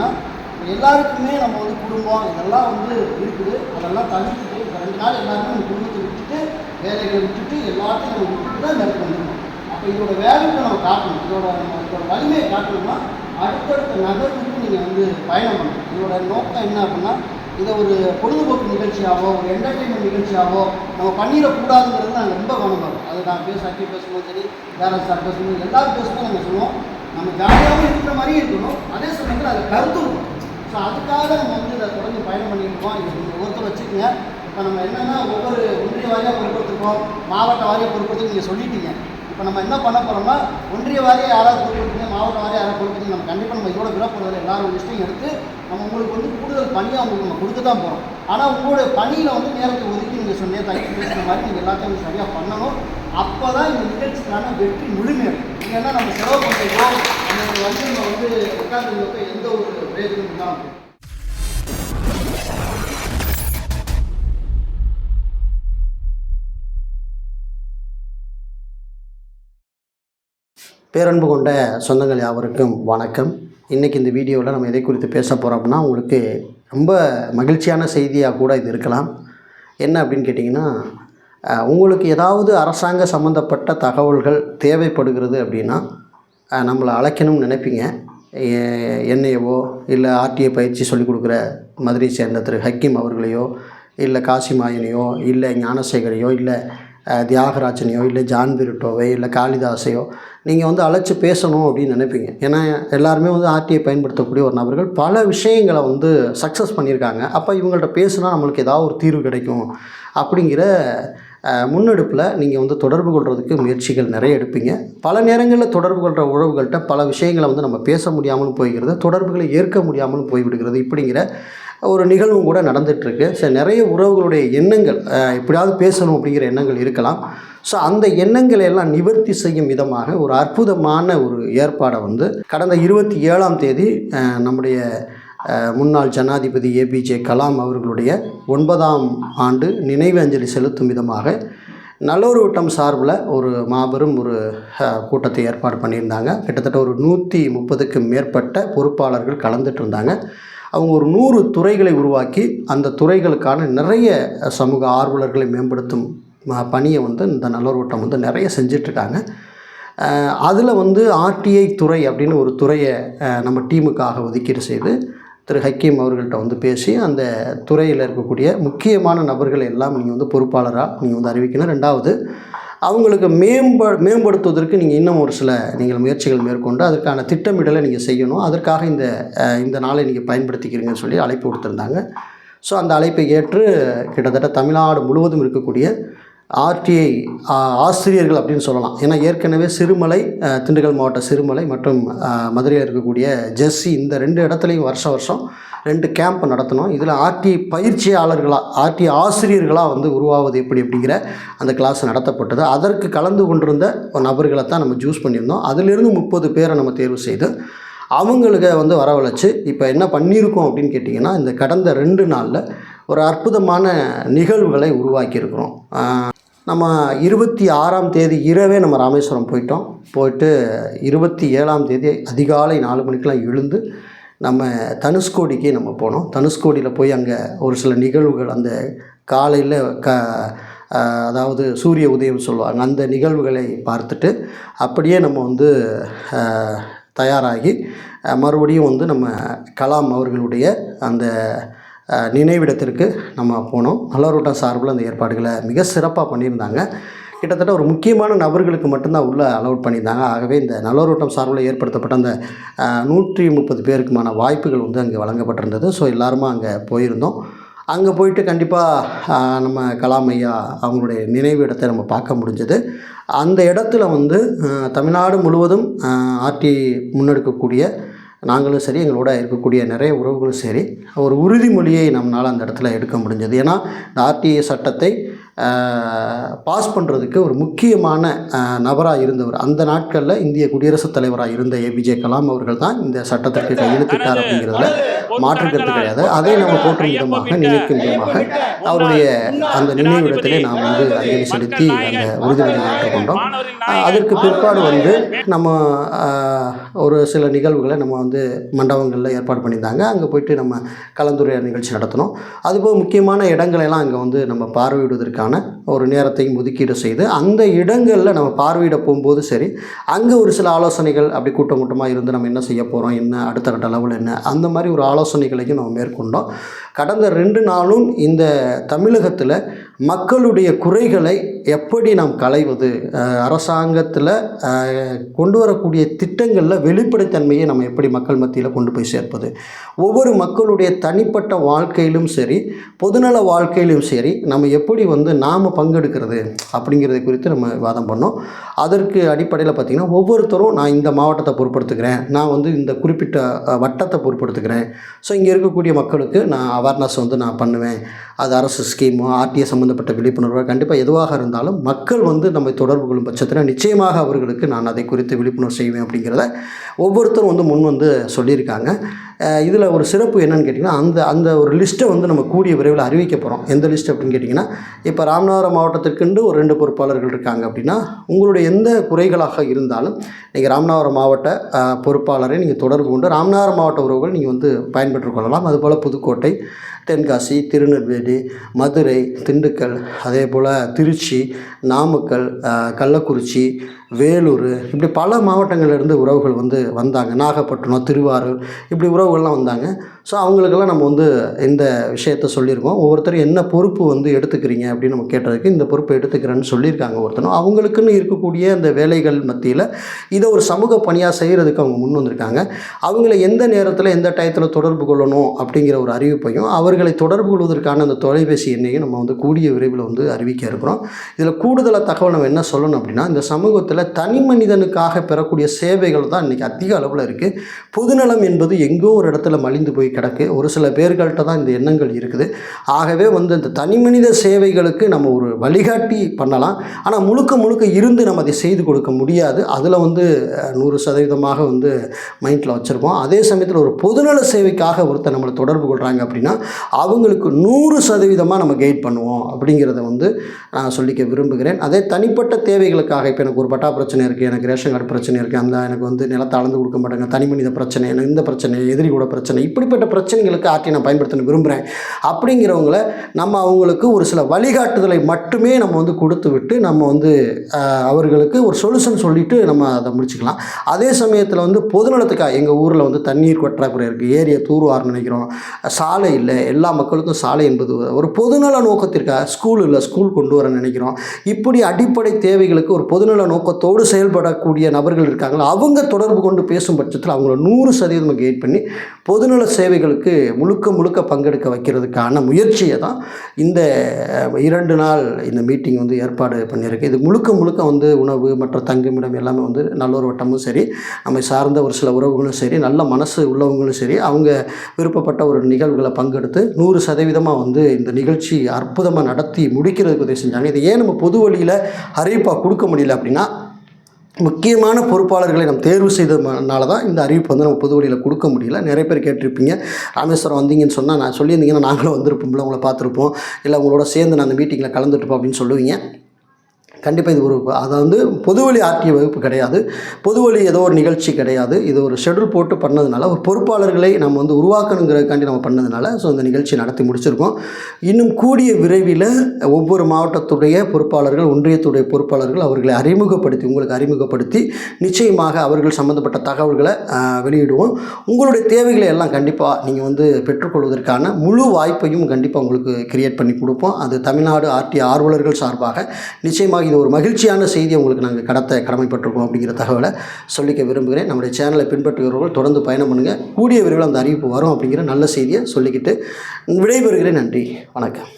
அப்படின்னா எல்லாருக்குமே நம்ம வந்து குடும்பம் இதெல்லாம் வந்து இருக்குது. அதெல்லாம் தவிர்த்துட்டு இப்போ ரெண்டு நாள் எல்லாருமே நம்ம குடும்பத்தை விட்டுட்டு வேலைகளை விட்டுட்டு எல்லாத்தையும் நம்ம விட்டுட்டு தான் இந்த வந்துடணும் அப்போ இதோட வேல்யூவை நம்ம காட்டணும். இதோட நம்ம இதோட வலிமையை காட்டணும்னா அடுத்தடுத்த நகர்வுக்கு நீங்கள் வந்து பயணம் பண்ணணும். இதோட நோக்கம் என்ன அப்படின்னா இதை ஒரு பொழுதுபோக்கு நிகழ்ச்சியாவோ ஒரு என்டர்டெயின்மெண்ட் நிகழ்ச்சியாவோ நம்ம பண்ணிடக்கூடாதுங்கிறது நாங்கள் ரொம்ப கவனமாக அது நான் பேச சட்டி பேசும்போது சரி வேற சார் பேசும்போது எல்லாரும் பேசும்போது நாங்கள் சொல்லுவோம். நம்ம ஜாலியாகவும் இருக்கிற மாதிரியும் இருக்கணும். அதே சமயத்தில் அதை கருத்து ஸோ அதுக்காக நம்ம வந்து இதை தொடர்ந்து பயணம் பண்ணியிருக்கோம் இருக்கோம். இது நீங்கள் ஒவ்வொருத்தர் வச்சுக்கோங்க. இப்போ நம்ம என்னென்னா ஒவ்வொரு ஒன்றிய வாரியாக பொறுப்பெடுத்துருக்கோம். மாவட்ட வாரியாக பொறுப்பெடுத்து நீங்கள் சொல்லிட்டீங்க. இப்போ நம்ம என்ன பண்ண போகிறோம்னா ஒன்றிய வாரியாக யாராவது பொறுப்பெடுத்தீங்க மாவட்ட வாரியாக யாராவது பொறுப்பெடுத்தீங்க நம்ம கண்டிப்பாக நம்ம இதோட விடப்படுறதில்ல எல்லாரும் விஷயம் எடுத்து நம்ம உங்களுக்கு வந்து கூடுதல் பணியாக உங்களுக்கு நம்ம கொடுத்து தான் போகிறோம் ஆனால் உங்களுடைய பணியில் வந்து நேரத்தை ஒதுக்கி நீங்கள் சொன்னே தனித்து பேசுகிற மாதிரி நீங்கள் எல்லாத்தையும் சரியாக பண்ணணும். அப்போ தான் இந்த நிகழ்ச்சிக்கான வெற்றி முழுமையடையும். இல்லைன்னா நம்ம செலவு பண்ணுறோம் நம்ம வந்து நம்ம வந்து உட்காந்துருந்தப்போ எந்த ஒரு பிரயோஜனம் இல்லாமல் பேரன்பு கொண்ட சொந்தங்கள் யாவருக்கும் வணக்கம். இன்றைக்கி இந்த வீடியோவில் நம்ம எதை குறித்து பேச போகிறோம் அப்படின்னா உங்களுக்கு ரொம்ப மகிழ்ச்சியான செய்தியாக கூட இது இருக்கலாம். என்ன அப்படின்னு கேட்டிங்கன்னா உங்களுக்கு ஏதாவது அரசாங்க சம்மந்தப்பட்ட தகவல்கள் தேவைப்படுகிறது அப்படின்னா நம்மளை அழைக்கணும்னு நினைப்பீங்க. என்னையவோ இல்லை ஆர்டிஐ பயிற்சி சொல்லிக் கொடுக்குற மதுரையை சேர்ந்த திரு ஹக்கீம் அவர்களையோ இல்லை காசிமாயனையோ இல்லை ஞானசேகரையோ இல்லை தியாகராஜனையோ இல்லை ஜான் பிரிட்டோவை இல்லை காளிதாசையோ நீங்கள் வந்து அழைச்சி பேசணும் அப்படின்னு நினைப்பீங்க. ஏன்னா எல்லாருமே வந்து ஆர்டிஐ பயன்படுத்தக்கூடிய ஒரு நபர்கள். பல விஷயங்களை வந்து சக்ஸஸ் பண்ணியிருக்காங்க. அப்போ இவங்கள்ட்ட பேசுனா நம்மளுக்கு ஏதாவது ஒரு தீர்வு கிடைக்கும். அப்படிங்கிற முன்னெடுப்பில் நீங்கள் வந்து தொடர்பு கொள்கிறதுக்கு முயற்சிகள் நிறைய எடுப்பீங்க. பல நேரங்களில் தொடர்பு கொள்கிற உறவுகள்கிட்ட பல விஷயங்களை வந்து நம்ம பேச முடியாமலும் போய்கிறது தொடர்புகளை ஏற்க முடியாமலும் போய்விடுகிறது இப்படிங்கிற ஒரு நிகழ்வும் கூட நடந்துகிட்ருக்கு ஸோ நிறைய உறவுகளுடைய எண்ணங்கள் எப்படியாவது பேசணும் அப்படிங்கிற எண்ணங்கள் இருக்கலாம். ஸோ அந்த எண்ணங்களை எல்லாம் நிவர்த்தி செய்யும் விதமாக ஒரு அற்புதமான ஒரு ஏற்பாடை வந்து கடந்த இருபத்தி ஏழாம் தேதி நம்முடைய முன்னாள் ஜனாதிபதி ஏபிஜே கலாம் அவர்களுடைய ஒன்பதாம் ஆண்டு நினைவு அஞ்சலி செலுத்தும் விதமாக நல்லூர் வட்டம் சார்பில் ஒரு மாபெரும் ஒரு கூட்டத்தை ஏற்பாடு பண்ணியிருந்தாங்க. கிட்டத்தட்ட ஒரு நூற்றி முப்பதுக்கும் மேற்பட்ட பொறுப்பாளர்கள் கலந்துட்டு இருந்தாங்க. அவங்க ஒரு நூறு துறைகளை உருவாக்கி அந்த துறைகளுக்கான நிறைய சமூக ஆர்வலர்களை மேம்படுத்தும் பணியை வந்து இந்த நல்லூர் வட்டம் வந்து நிறைய செஞ்சிட்ருக்காங்க. அதில் வந்து ஆர்டிஐ துறை அப்படின்னு ஒரு துறையை நம்ம டீமுக்காக ஒதுக்கீடு செய்து திரு ஹக்கீம் அவர்கள்ட்ட வந்து பேசி அந்த துறையில் இருக்கக்கூடிய முக்கியமான நபர்களை எல்லாம் நீங்கள் வந்து பொறுப்பாளராக நீங்கள் வந்து அறிவிக்கணும். ரெண்டாவது அவங்களுக்கு மேம்ப மேம்படுத்துவதற்கு நீங்கள் இன்னும் ஒரு சில நீங்கள் முயற்சிகள் மேற்கொண்டு அதற்கான திட்டமிடலை நீங்கள் செய்யணும். அதற்காக இந்த இந்த நாளை நீங்கள் பயன்படுத்திக்கிறீங்கன்னு சொல்லி அழைப்பு கொடுத்துருந்தாங்க ஸோ அந்த அழைப்பை ஏற்று கிட்டத்தட்ட தமிழ்நாடு முழுவதும் இருக்கக்கூடிய ஆர்டிஐ ஆசிரியர்கள் அப்படின்னு சொல்லலாம். ஏன்னா ஏற்கனவே சிறுமலை திண்டுக்கல் மாவட்ட சிறுமலை மற்றும் மதுரையில் இருக்கக்கூடிய ஜெஸ்ஸி இந்த ரெண்டு இடத்துலையும் வருஷம் வருஷம் ரெண்டு கேம்ப் நடத்தினோம் இதில் ஆர்டி பயிற்சியாளர்களாக ஆர்டி ஆசிரியர்களாக வந்து உருவாவது எப்படி அப்படிங்கிற அந்த கிளாஸ் நடத்தப்பட்டது. அதற்கு கலந்து கொண்டிருந்த நபர்களை தான் நம்ம சூஸ் பண்ணியிருந்தோம். அதிலிருந்து முப்பது பேரை நம்ம தேர்வு செய்து அவங்களுக்கு வந்து வரவழைச்சு இப்போ என்ன பண்ணியிருக்கோம் அப்படின்னு கேட்டிங்கன்னா இந்த கடந்த ரெண்டு நாளில் ஒரு அற்புதமான நிகழ்வுகளை உருவாக்கியிருக்கிறோம். நம்ம இருபத்தி ஆறாம் தேதி இரவே நம்ம ராமேஸ்வரம் போயிட்டோம். போயிட்டு இருபத்தி ஏழாம் தேதி அதிகாலை நாலு மணிக்கெலாம் எழுந்து நம்ம தனுஷ்கோடிக்கு நம்ம போனோம். தனுஷ்கோடியில் போய் அங்கே ஒரு சில நிகழ்வுகள் அந்த காலையில் க அதாவது சூரிய உதயம் சொல்லுவாங்க அந்த நிகழ்வுகளை பார்த்துட்டு அப்படியே நம்ம வந்து தயாராகி மறுபடியும் வந்து நம்ம கலாம் அவர்களுடைய அந்த நினைவிடத்திற்கு நம்ம போனோம். நல்லவரோட்டம் சார்பில் அந்த ஏற்பாடுகளை மிக சிறப்பாக பண்ணியிருந்தாங்க. கிட்டத்தட்ட ஒரு முக்கியமான நபர்களுக்கு மட்டும்தான் உள்ளே அலோட் பண்ணியிருந்தாங்க. ஆகவே இந்த நலரோட்டம் சார்பில் ஏற்படுத்தப்பட்ட அந்த நூற்றி முப்பது பேருக்குமான வாய்ப்புகள் வந்து அங்கே வழங்கப்பட்டிருந்தது. ஸோ எல்லாருமா அங்கே போயிருந்தோம். அங்கே போயிட்டு கண்டிப்பாக நம்ம கலாம் ஐயா அவங்களுடைய நினைவு இடத்தை நம்ம பார்க்க முடிஞ்சது. அந்த இடத்துல வந்து தமிழ்நாடு முழுவதும் ஆர்டி முன்னெடுக்கக்கூடிய நாங்களும் சரி எங்களோட இருக்கக்கூடிய நிறைய உறவுகளும் சரி ஒரு உறுதிமொழியை நம்மளால் அந்த இடத்துல எடுக்க முடிஞ்சது. ஏன்னா இந்த ஆர்டிஏ சட்டத்தை பாஸ் பண்ணுறதுக்கு ஒரு முக்கியமான நபராக இருந்தவர் அந்த நாட்களில் இந்திய குடியரசுத் தலைவராக இருந்த ஏபிஜே கலாம் அவர்கள் தான் இந்த சட்டத்திற்கு கையெழுத்திட்டார் அப்படிங்கிறதுல மாற்று கருத்து கிடையாது. அதை நம்ம போற்றும் விதமாக நினைக்கும் விதமாக அவருடைய அந்த நினைவிடத்திலே நாம் வந்து அஞ்சலி செலுத்தி அந்த உறுதிமொழி ஏற்றுக்கொண்டோம். அதற்கு பிற்பாடு வந்து நம்ம ஒரு சில நிகழ்வுகளை நம்ம வந்து மண்டபங்களில் ஏற்பாடு பண்ணியிருந்தாங்க. அங்கே போயிட்டு நம்ம கலந்துரையாடல் நிகழ்ச்சி நடத்தினோம். அதுபோக முக்கியமான இடங்களெல்லாம் அங்கே வந்து நம்ம பார்வையிடுவதற்கான ஒரு நேரத்தையும் ஒதுக்கீடு செய்து அந்த இடங்களில் நம்ம பார்வையிட போகும்போது சரி அங்கே ஒரு சில ஆலோசனைகள் அப்படி கூட்டம் கூட்டமாக இருந்து நம்ம என்ன செய்ய போகிறோம் என்ன அடுத்த கட்ட லெவல் என்ன அந்த மாதிரி ஒரு ஆலோசனைகளையும் நம்ம மேற்கொண்டோம். கடந்த ரெண்டு நாளும் இந்த தமிழகத்தில் மக்களுடைய குறைகளை எப்படி நாம் களைவது? அரசாங்கத்தில் கொண்டு வரக்கூடிய திட்டங்களில் வெளிப்படைத்தன்மையை நம்ம எப்படி மக்கள் மத்தியில் கொண்டு போய் சேர்ப்பது? ஒவ்வொரு மக்களுடைய தனிப்பட்ட வாழ்க்கையிலும் சரி பொதுநல வாழ்க்கையிலும் சரி நம்ம எப்படி வந்து நாம் பங்கெடுக்கிறது அப்படிங்கிறது குறித்து நம்ம வாதம் பண்ணோம். அதற்கு அடிப்படையில் பார்த்திங்கன்னா ஒவ்வொருத்தரும் நான் இந்த மாவட்டத்தை பொருட்படுத்துக்கிறேன் நான் வந்து இந்த குறிப்பிட்ட வட்டத்தை பொருட்படுத்துக்கிறேன் ஸோ இங்கே இருக்கக்கூடிய மக்களுக்கு நான் அவேர்னஸ் வந்து நான் பண்ணுவேன். அது அரசு ஸ்கீமோ ஆர்டிஏ சம்மந்தப்பட்ட விழிப்புணர்வோ கண்டிப்பாக எதுவாக இருந்தாலும் மக்கள் வந்து நம்மை தொடர்பு கொள்ளும் பட்சத்தில் நிச்சயமாக அவர்களுக்கு நான் அதை குறித்து விழிப்புணர்வு செய்வேன் அப்படிங்கிறத ஒவ்வொருத்தரும் வந்து முன் வந்து சொல்லியிருக்காங்க. இதில் ஒரு சிறப்பு என்னன்னு கேட்டிங்கன்னா அந்த அந்த ஒரு லிஸ்ட்டை வந்து நம்ம கூடிய விரைவில் அறிவிக்க போகிறோம் எந்த லிஸ்ட் அப்படின்னு கேட்டிங்கன்னா இப்போ ராமநாதபுரம் மாவட்டத்திற்குண்டு ஒரு ரெண்டு பொறுப்பாளர்கள் இருக்காங்க அப்படின்னா உங்களுடைய எந்த குறைகளாக இருந்தாலும் நீங்கள் ராமநாதபுரம் மாவட்ட பொறுப்பாளரை நீங்கள் தொடர்பு கொண்டு ராமநாதபுரம் மாவட்ட உறவுகள் நீங்கள் வந்து பயன்பெற்று கொள்ளலாம். அதுபோல் புதுக்கோட்டை தென்காசி திருநெல்வேலி மதுரை திண்டுக்கல் அதே போல் திருச்சி நாமக்கல் கள்ளக்குறிச்சி வேலூர் இப்படி பல மாவட்டங்கள்லேருந்து உறவுகள் வந்து வந்தாங்க. நாகப்பட்டினம் திருவாரூர் இப்படி உறவுகள்லாம் வந்தாங்க. ஸோ அவங்களுக்கெல்லாம் நம்ம வந்து இந்த விஷயத்த சொல்லியிருக்கோம். ஒவ்வொருத்தரும் என்ன பொறுப்பு வந்து எடுத்துக்கிறீங்க அப்படின்னு நம்ம கேட்டதுக்கு இந்த பொறுப்பை எடுத்துக்கிறேன்னு சொல்லியிருக்காங்க ஒருத்தனும் அவங்களுக்குன்னு இருக்கக்கூடிய அந்த வேலைகள் மத்தியில் இதை ஒரு சமூக பணியாக செய்கிறதுக்கு அவங்க முன் வந்திருக்காங்க. அவங்கள எந்த நேரத்தில் எந்த டயத்தில் தொடர்பு கொள்ளணும் அப்படிங்கிற ஒரு அறிவிப்பையும் அவர்களை தொடர்பு கொள்வதற்கான அந்த தொலைபேசி எண்ணையும் நம்ம வந்து கூடிய விரைவில் வந்து அறிவிக்க இருக்கிறோம். இதில் கூடுதலாக தகவல் நம்ம என்ன சொல்லணும் அப்படின்னா இந்த சமூகத்தில் தனி மனிதனுக்காக பெறக்கூடிய சேவைகள் தான் இன்றைக்கி அதிக அளவில் இருக்குது பொதுநலம் என்பது எங்கோ ஒரு இடத்துல மலிந்து போய் கிடக்கு. ஒரு சில பேர்கள்ட்ட தான் இந்த எண்ணங்கள் இருக்குது. ஆகவே வந்து இந்த தனி மனித சேவைகளுக்கு நம்ம ஒரு வழிகாட்டி பண்ணலாம். ஆனால் முழுக்க முழுக்க இருந்து நம்ம அதை செய்து கொடுக்க முடியாது. அதில் வந்து நூறு சதவீதமாக வந்து மைண்டில் வச்சுருப்போம். அதே சமயத்தில் ஒரு பொதுநல சேவைக்காக ஒருத்தர் நம்மளை தொடர்பு கொள்கிறாங்க அப்படின்னா அவங்களுக்கு நூறு சதவீதமாக நம்ம கைட் பண்ணுவோம் அப்படிங்கிறத வந்து நான் சொல்லிக்க விரும்புகிறேன். அதே தனிப்பட்ட தேவைகளுக்காக இப்போ எனக்கு ஒரு பட்டா பிரச்சனை இருக்குது எனக்கு ரேஷன் கார்டு பிரச்சனை இருக்குது அந்த எனக்கு வந்து நிலத்தை அளந்து கொடுக்க மாட்டாங்க தனி மனித பிரச்சனை எனக்கு இந்த பிரச்சனை எதிரி கூட பிரச்சனை இப்படிப்பட்ட பிரச்சனைகளுக்கு ஆர்டி நான் பயன்படுத்த விரும்புகிறேன் அப்படிங்கிறவங்கள நம்ம அவங்களுக்கு ஒரு சில வழிகாட்டுதலை மட்டுமே நம்ம வந்து கொடுத்து விட்டு நம்ம வந்து அவர்களுக்கு ஒரு சொல்யூஷன் சொல்லிவிட்டு நம்ம அதை முடிச்சுக்கலாம். அதே சமயத்தில் வந்து பொதுநலத்துக்காக எங்கள் ஊரில் வந்து தண்ணீர் பற்றாக்குறை இருக்குது ஏரியை தூர்வாரன்னு நினைக்கிறோம். சாலை இல்லை. எல்லா மக்களுக்கும் சாலை என்பது ஒரு பொதுநல நோக்கத்திற்காக ஸ்கூல் இல்லை ஸ்கூல் கொண்டு வர நினைக்கிறோம். இப்படி அடிப்படை தேவைகளுக்கு ஒரு பொதுநல நோக்கத்தோடு செயல்படக்கூடிய நபர்கள் இருக்காங்களோ? அவங்க தொடர்பு கொண்டு பேசும் பட்சத்தில் அவங்கள நூறு சதவீதம் கைட் பண்ணி பொதுநல சேவைகளுக்கு முழுக்க முழுக்க பங்கெடுக்க வைக்கிறதுக்கான முயற்சியை தான் இந்த இரண்டு நாள் இந்த மீட்டிங் வந்து ஏற்பாடு பண்ணியிருக்கு. இது முழுக்க முழுக்க வந்து உணவு மற்ற தங்குமிடம் எல்லாமே வந்து நல்லொரு வட்டமும் சரி நம்மை சார்ந்த ஒரு சில உறவுகளும் சரி நல்ல மனசு உள்ளவங்களும் சரி அவங்க விருப்பப்பட்ட ஒரு நிகழ்வுகளை பங்கெடுத்து நூறு சதவீதமாக வந்து இந்த நிகழ்ச்சி அற்புதமாக நடத்தி முடிக்கிறதுக்கு உதவி செஞ்சாங்க. இதை ஏன் நம்ம பொது வழியில் அறிவிப்பாக கொடுக்க முடியல அப்படின்னா முக்கியமான பொறுப்பாளர்களை நம்ம தேர்வு செய்ததுனால தான் இந்த அறிவிப்பு வந்து நம்ம பொது வழியில் கொடுக்க முடியல. நிறைய பேர் கேட்டிருப்பீங்க. ராமேஸ்வரம் வந்தீங்கன்னு சொன்னால் நான் சொல்லியிருந்தீங்கன்னா நாங்களும் வந்திருப்போம்ல உங்களை பார்த்துருப்போம். இல்லை உங்களோட சேர்ந்து நான் அந்த மீட்டிங்கில் கலந்துட்டுப்போம் அப்படின்னு சொல்லுவீங்க. கண்டிப்பாக இது ஒரு அதை வந்து பொதுவழி ஆர்டிஓ வகுப்பு கிடையாது. பொதுவழி ஏதோ ஒரு நிகழ்ச்சி கிடையாது. இது ஒரு ஷெடியூல் போட்டு பண்ணதுனால ஒரு பொறுப்பாளர்களை நம்ம வந்து உருவாக்கணுங்கிறதுக்காண்டி நம்ம பண்ணதுனால ஸோ இந்த நிகழ்ச்சி நடத்தி முடிச்சிருக்கோம். இன்னும் கூடிய விரைவில் ஒவ்வொரு மாவட்டத்துடைய பொறுப்பாளர்கள் ஒன்றியத்துடைய பொறுப்பாளர்கள் அவர்களை அறிமுகப்படுத்தி உங்களுக்கு அறிமுகப்படுத்தி நிச்சயமாக அவர்கள் சம்மந்தப்பட்ட தகவல்களை வெளியிடுவோம். உங்களுடைய தேவைகளை எல்லாம் கண்டிப்பாக நீங்கள் வந்து பெற்றுக்கொள்வதற்கான முழு வாய்ப்பையும் கண்டிப்பாக உங்களுக்கு கிரியேட் பண்ணி கொடுப்போம். அது தமிழ்நாடு ஆர்டி ஆர்வலர்கள் சார்பாக நிச்சயமாக இது ஒரு மகிழ்ச்சியான செய்தி உங்களுக்கு நாங்கள் கடத்த கடமைப்பட்டிருக்கோம் அப்படிங்கிற தகவலை சொல்லிக்க விரும்புகிறேன். நம்முடைய சேனலை பின்பற்றுகிறவர்கள் தொடர்ந்து பயணம் பண்ணுங்கள் கூடிய விரைவில் அந்த அறிவிப்பு வரும் அப்படிங்கிற நல்ல செய்தியை சொல்லிக்கிட்டு விடைபெறுகிறேன். நன்றி. வணக்கம்.